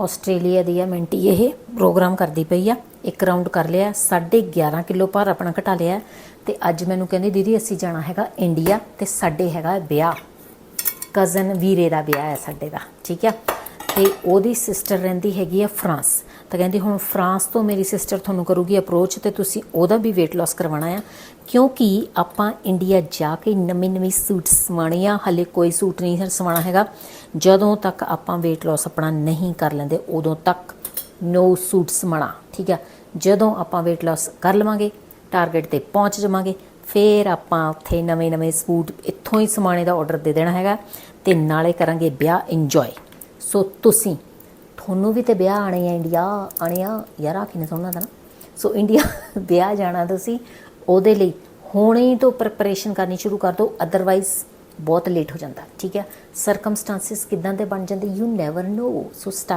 Australia ਦੀ ਆ ਮਿੰਟੀ, ਇਹ programme ਕਰਦੀ ਪਈ ਆ। ਇੱਕ ਰਾਉਂਡ ਕਰ ਲਿਆ 11.5 ਕਿਲੋ ਭਾਰ ਆਪਣਾ ਘਟਾ ਲਿਆ। ਤੇ ਅੱਜ ਮੈਨੂੰ ਕਹਿੰਦੀ, ਦੀਦੀ, ਅਸੀਂ ਜਾਣਾ ਹੈਗਾ ਇੰਡੀਆ ਤੇ ਸਾਡੇ ਹੈਗਾ ਵਿਆਹ। ਕਜ਼ਨ ਵੀਰੇ ਦਾ ਵਿਆਹ ਹੈ ਸਾਡੇ ਦਾ, ਠੀਕ ਆ? ਤੇ ਉਹਦੀ ਸਿਸਟਰ ਰਹਿੰਦੀ ਹੈਗੀ ਆ ਫਰਾਂਸ। ਤਾਂ ਕਹਿੰਦੀ ਹੁਣ ਫਰਾਂਸ ਤੋਂ ਮੇਰੀ ਸਿਸਟਰ ਤੁਹਾਨੂੰ ਕਰੂਗੀ ਅਪਰੋਚ ਤੇ ਤੁਸੀਂ ਉਹਦਾ ਵੀ weight loss ਕਰਵਾਉਣਾ ਆ। ਕਿਉਂਕਿ ਆਪਾਂ ਇੰਡੀਆ ਜਾ ਕੇ ਨਵੇਂ ਨਵੇਂ ਸੂਟ ਸਵਾਣੇ ਆ, ਹਲੇ ਕੋਈ ਸੂਟ ਨਹੀਂ ਹੈ ਸਵਾਣਾ ਹੈਗਾ। ਜਦੋਂ ਤੱਕ ਆਪਾਂ weight loss ਆਪਣਾ ਨਹੀਂ ਕਰ ਲੈਂਦੇ, ਉਦੋਂ ਤੱਕ ਨੋ ਸੂਟ ਸਵਾਣਾ ਠੀਕ ਆ? ਜਦੋਂ ਆਪਾਂ weight loss ਕਰ ਲਵਾਂਗੇ ਟਾਰਗੇਟ ਤੇ ਪਹੁੰਚ ਜਾਵਾਂਗੇ, ਫੇਰ ਆਪਾਂ ਉੱਥੇ ਨਵੇਂ ਨਵੇਂ ਸੂਟ ਇੱਥੋਂ ਹੀ ਸਮਾਣੇ ਦਾ ਆਰਡਰ ਦੇ ਦੇਣਾ ਹੈਗਾ ਤੇ ਨਾਲੇ ਕਰਾਂਗੇ ਵਿਆਹ ਇੰਜੋਏ ਸੋ ਤੁਸੀਂ, ਤੁਹਾਨੂੰ ਵੀ ਤੇ ਵਿਆਹ ਆਣੇ ਆ ਇੰਡੀਆ ਆਣੇ ਆ ਯਾਰ ਆ ਕਿਨੇ ਸੁਣਨਾ ਦਾ ਨਾ। ਸੋ ਇੰਡੀਆ ਵਿਆਹ ਜਾਣਾ ਤੁਸੀਂ, ਉਹਦੇ ਲਈ ਹੁਣੇ ਹੀ ਤੋਂ ਪ੍ਰੈਪਰੇਸ਼ਨ ਕਰਨੀ ਸ਼ੁਰੂ ਕਰ ਦਿਓ ਅਦਰਵਾਈਜ਼ ਬਹੁਤ ਲੇਟ ਹੋ ਜਾਂਦਾ, ਠੀਕ ਹੈ ਸਰਕਮਸਟੈਂਸਸ ਕਿਦਾਂ ਦੇ ਬਣ ਜਾਂਦੇ you never know so start